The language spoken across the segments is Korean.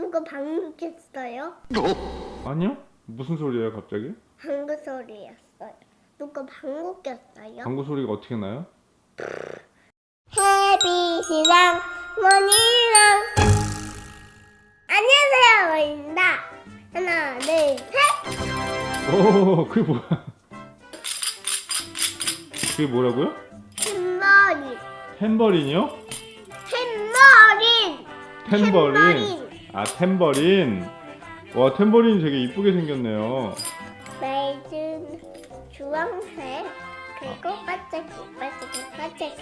누가 방귀 꼈어요? 아니요? 무슨 소리예요 갑자기? 방구 소리였어요. 누가 방구 꼈어요? 방구 소리가 어떻게 나요? 해비시랑 머니랑 안녕하세요 원입니다 하나 둘셋 오 그게 뭐야 그게 뭐라고요? 햄머리 템버린이요? 햄머린 템버린 템버린. 아 템버린 와 템버린이 되게 이쁘게 생겼네요 메이든 주황색 그리고 반짝이 반짝이 반짝이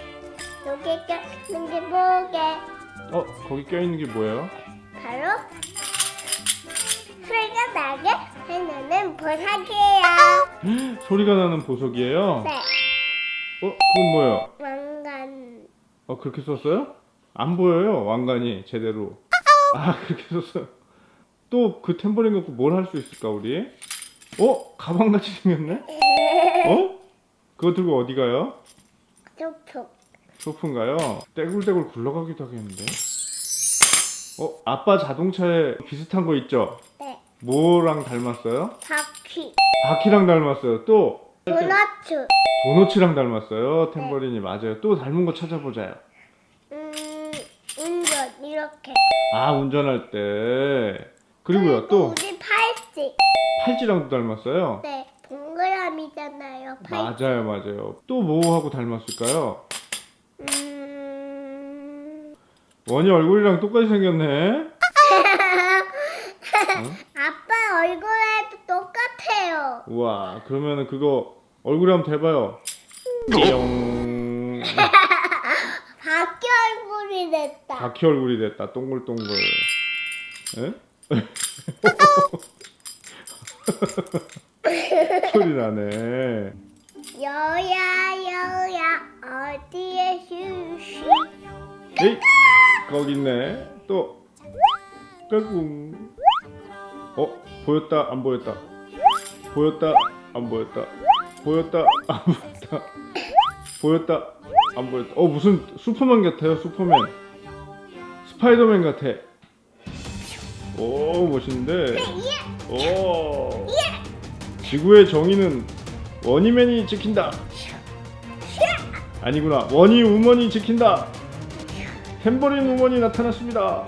여기 껴있는 게 뭐게 어 거기 껴있는 게 뭐예요? 바로 소리가 나게 해놓는 보석이에요 소리가 나는 보석이에요? 네 어 그건 뭐예요? 왕관 어 그렇게 썼어요? 안 보여요 왕관이 제대로 아 그렇게 썼어요 또그 템버린 갖고 뭘 할 수 있을까 우리? 어? 가방같이 생겼네? 어? 그거 들고 어디 가요? 촉촉 소프인가요? 떼굴떼굴 굴러가기도 하겠는데 어? 아빠 자동차에 비슷한 거 있죠? 네 뭐랑 닮았어요? 바퀴 바퀴랑 닮았어요 또 도너츠 도너츠랑 닮았어요 템버린이 맞아요 또 닮은 거 찾아보자요 이렇게. 아 운전할 때. 그리고요 또. 우리 팔찌. 팔찌랑도 닮았어요? 네 동그라미잖아요 팔찌. 맞아요 맞아요. 또 뭐하고 닮았을까요? 음. 원이 얼굴이랑 똑같이 생겼네. 아빠 얼굴에도 똑같아요. 우와 그러면은 그거 얼굴에 한번 대봐요. 띠용 바퀴 얼굴이 됐다 바퀴 얼굴이 됐다. 동글동글. 에? 소리 나네. 여야 여야 어디에 슈슈 에이 거기 있네. 또. 까꿍. 어 보였다 안 보였다? 보였다 안 보였다? 보였다 안 보였다? 보였다 안 보였다? 어 무슨 슈퍼맨 같아요 슈퍼맨 스파이더맨 같아. 오 멋있는데. 오. 지구의 정의는 원이맨이 지킨다. 아니구나. 원이 우먼이 지킨다. 템버린 우먼이 나타났습니다.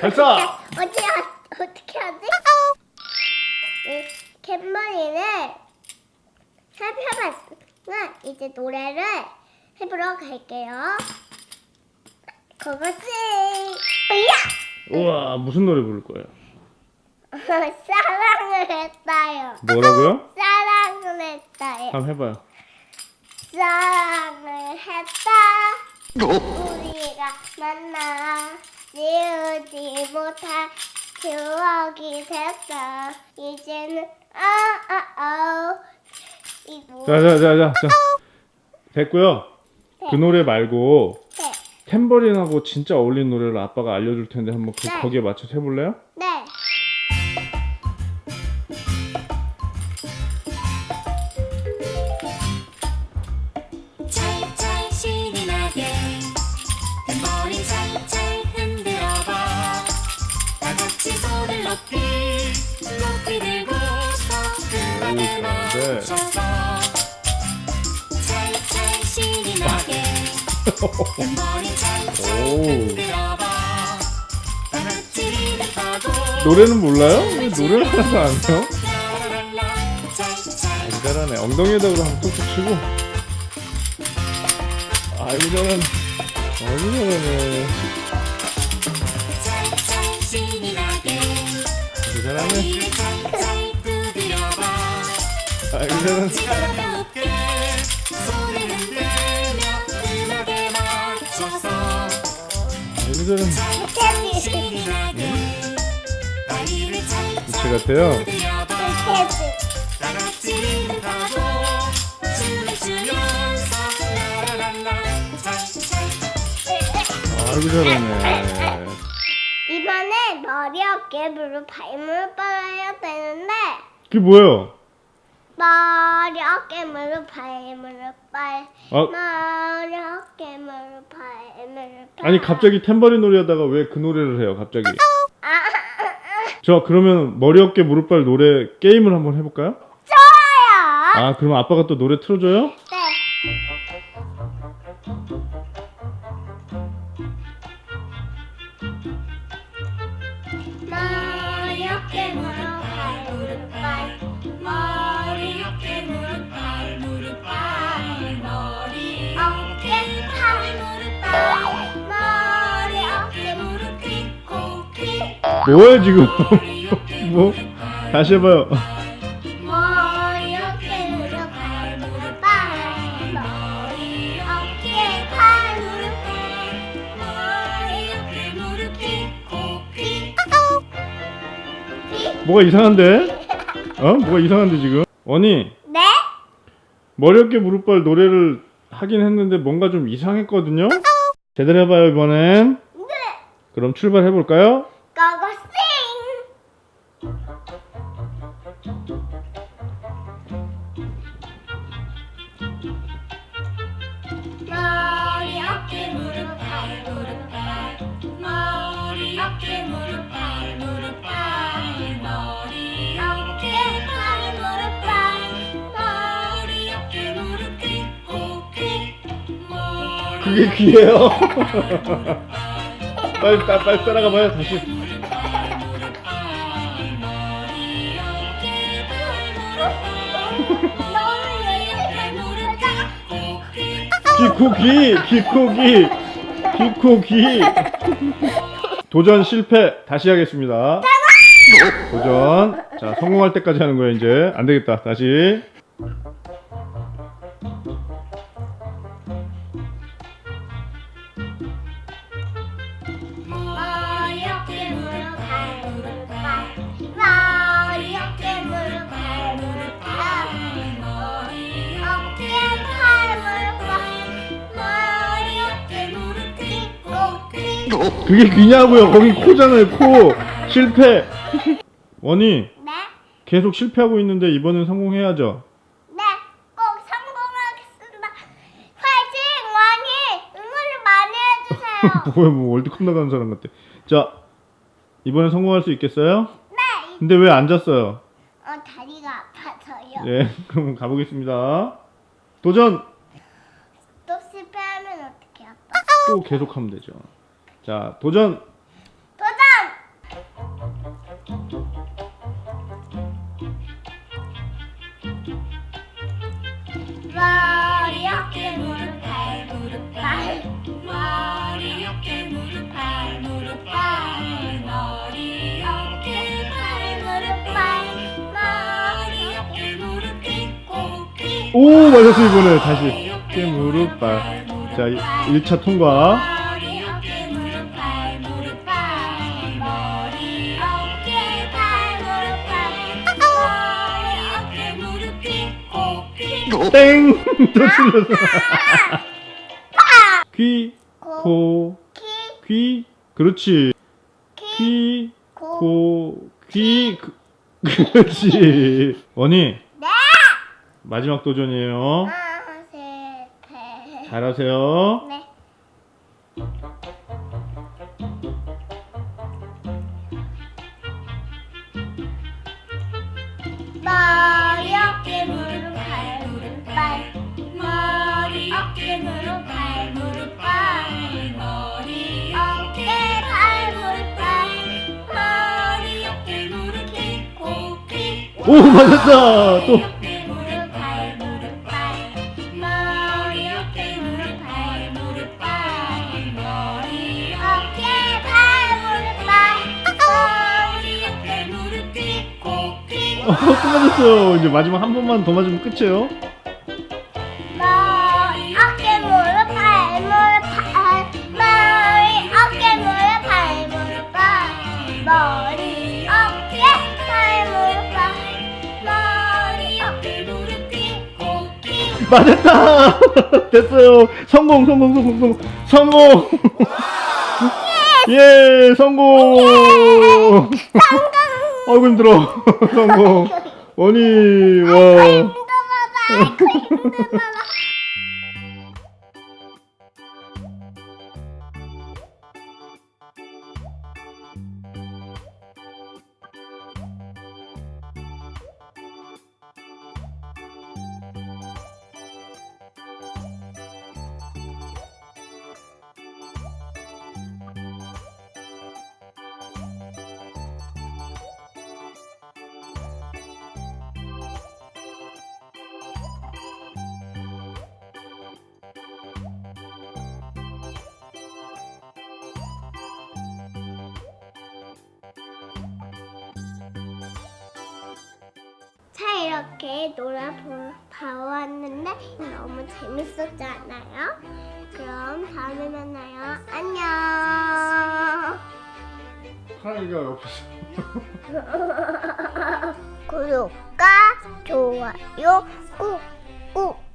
발사! 어디 어떻게 하지? 이 캔머리를 살펴봤으면 이제 노래를 해보러 갈게요. 그것이 야 우와 무슨 노래 부를 거예요 사랑을 했어요. 뭐라고요? 사랑을 했어요. 한번 해봐요 사랑을 했다. 우리가 만나 지우지 못할 추억이 됐어. 이제는 아아아 이거 자자자 자 자 됐고요 그 노래 말고 네. 템버린하고 진짜 어울리는 노래를 아빠가 알려줄 텐데 한번 그, 네. 거기에 맞춰서 해볼래요? 네. 찰찰 신이 나게 머리 살살 흔들어봐 다 같이 손을 높이 높이 음악에 잘하는데. 맞춰서 노래는 몰라요? 왜 노래를 하나도 안 해요? 아주 잘하네. 엉덩이에다 그럼 한번 툭툭 치고. 아이고 잘하네 아이고 잘하네. 아이고 잘하네 아이고 잘하네 면서 라라라라 찰찰 아이고 잘하네. 이번에 머리 어깨 무릎 발목을 빨아야 되는데 그게 뭐예요? 머리 어깨 무릎 발 무릎 발 아, 머리 어깨 무릎 발 무릎 발. 아니 갑자기 탬버린 노래 하다가 왜 그 노래를 해요 갑자기? 아, 저 그러면 머리 어깨 무릎발 노래 게임을 한번 해볼까요? 좋아요. 아 그럼 아빠가 또 노래 틀어줘요? 네 뭐야 지금 뭐 다시 해봐요 머리 어깨 무릎 발 무릎 발 머리 어깨 팔 무릎 머리 어깨 무릎 코키 뭐가 이상한데? 어? 뭐가 이상한데 지금? 언니 네? 머리 어깨 무릎발 노래를 하긴 했는데 뭔가 좀 이상했거든요? 제대로 해봐요 이번엔 네 그럼 출발해 볼까요? 그게 귀예요? 빨리, 따, 빨리 따라가 봐요 다시. 기코기 기코기 기코기. 도전 실패. 다시 하겠습니다. 도전. 자 성공할 때까지 하는 거예요 이제. 안 되겠다. 다시 꼬기 그게 귀냐고요 거기 코잖아요 코 실패 원이 네? 계속 실패하고 있는데 이번엔 성공해야죠 네, 꼭 성공하겠습니다. 파이팅! 많이 응원을 많이 해주세요. 뭐야 뭐 월드컵 나가는 사람 같아 자 이번엔 성공할 수 있겠어요? 네, 근데 왜 앉았어요? 어, 다리가 아파서요. 예 그럼 가보겠습니다 도전 또 실패하면 어떻게 아빠? 또 계속하면 되죠 자 도전! 도전! 머리 어깨 무릎 발 무릎 발 머리 어깨 무릎 발 무릎 발 머리 어깨 발 무릎 발 머리 어깨 무릎 코키 오 맞았어 이번에. 다시. 어깨 무릎 발 자 1차 통과 땡 또 틀렸어. 귀, 코, 키, 귀. 그렇지. 키, 귀, 코. 코, 귀. 그, 그렇지. 원이 네! 마지막 도전이에요. 하나, 셋, 넷. 잘하세요. 네. 무릎 코키 어, 끝나졌어요. 이제 마지막 한 번만 더 맞으면 끝이에요. 머리 어깨 맞았다. 됐어요. 성공 성공 성공 성공. 성공. 예 성공. 아이고 힘들어. 성공. 원이 와. 힘들어라 아이고 힘들어라 자 이렇게 놀아봐왔는데 너무 재밌었지 않아요? 그럼 다음에 만나요. 안녕. 하이가 옆에서. 구독과 좋아요 꾹꾹